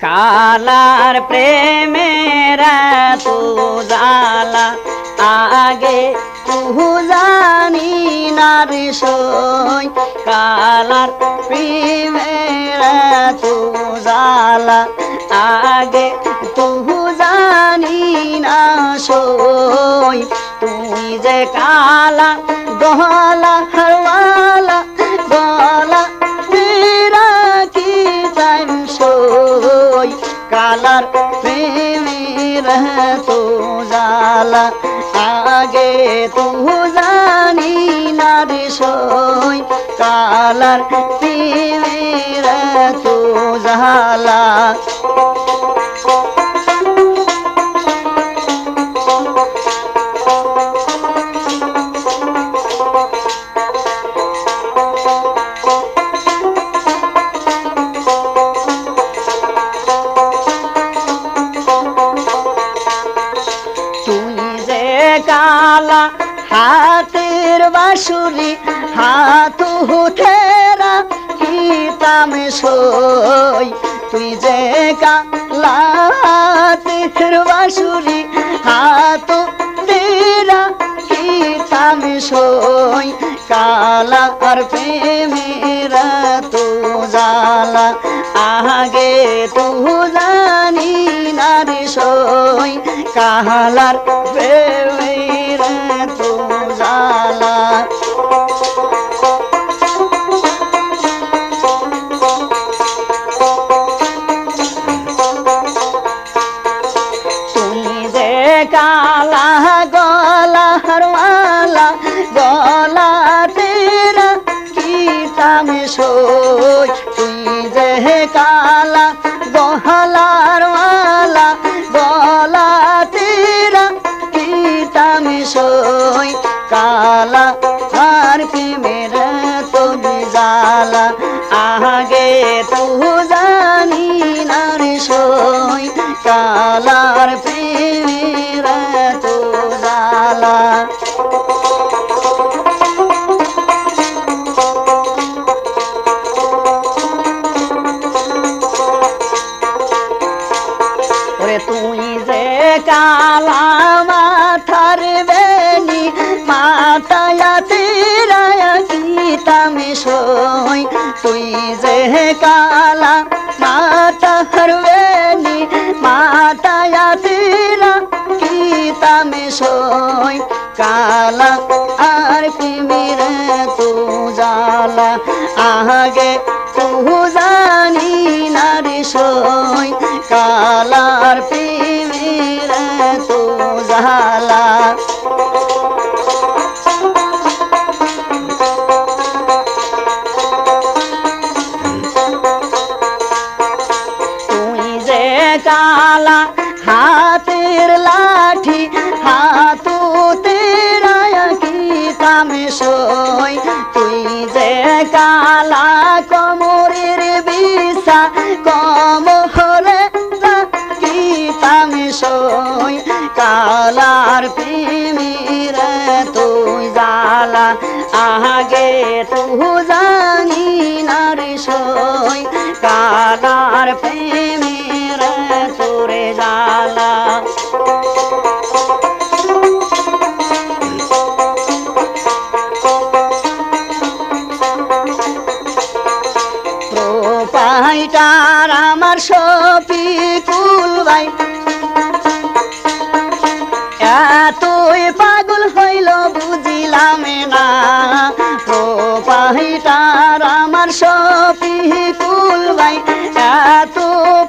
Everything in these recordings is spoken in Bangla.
কালার প্রেমের তু জালা আগে তুহু জানি নার সই। কালার প্রেমের তু জালা আগে তুহু জানি না সই। তুই যে কালা গলা হরওয়ালা আগে তু জানি না রে সই কালার প্রেমের তো জালা কালা হাতের বাসুরি হাত হুঠেরা কিতামে সই। তুই যে কালা হাতের বাসুরি হাত তেরা কিতামে সই। কালা আর প্রেমেরা তো জালা আগে তু জানি না সই। কাহালার প্রেমের কালা, গলা হরওয়ালা গলা তেরা, কি তামে সই তুই যে কালা গহলার ওয়ালা গলা তেরা, কি তামে সই, কালা আর কি মেরা তো জালা আগে তু জানি না রে সই, কালার প্রেমের যে কালা মাতার বেনি মাতায়া তেরা গীতামে সই কালা আর কি মেরে তু জালা আগে হাতের লাঠি হাতু তেরা কি কামে সই? তুই যে কালা কমরের বিছা, কম হলে কি তামে সই? কালার প্রেমের তুই জালা আগে তু জানি না রে সই। কালার প্রোপাইটার আমার শফিকুল ভাই এতই পাগল হইল, বুঝিলাম না। প্রোপাইটার আমার শফিকুল ভাই এত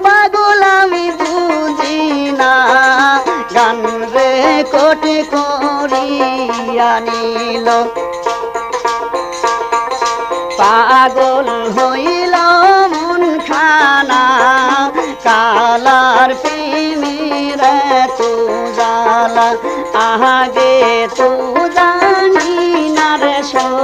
পাগল আমি বুঝি না। গান রে কোটে করিয়া নিল। পাগল হইল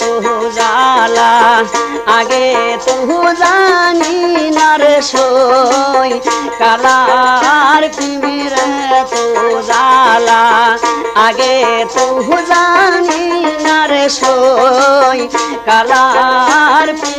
তো জালা। আগে তো জানি না রে সই, কালার পিমির তো জালা। আগে তো জানি না রে সই, কালার প্রেমের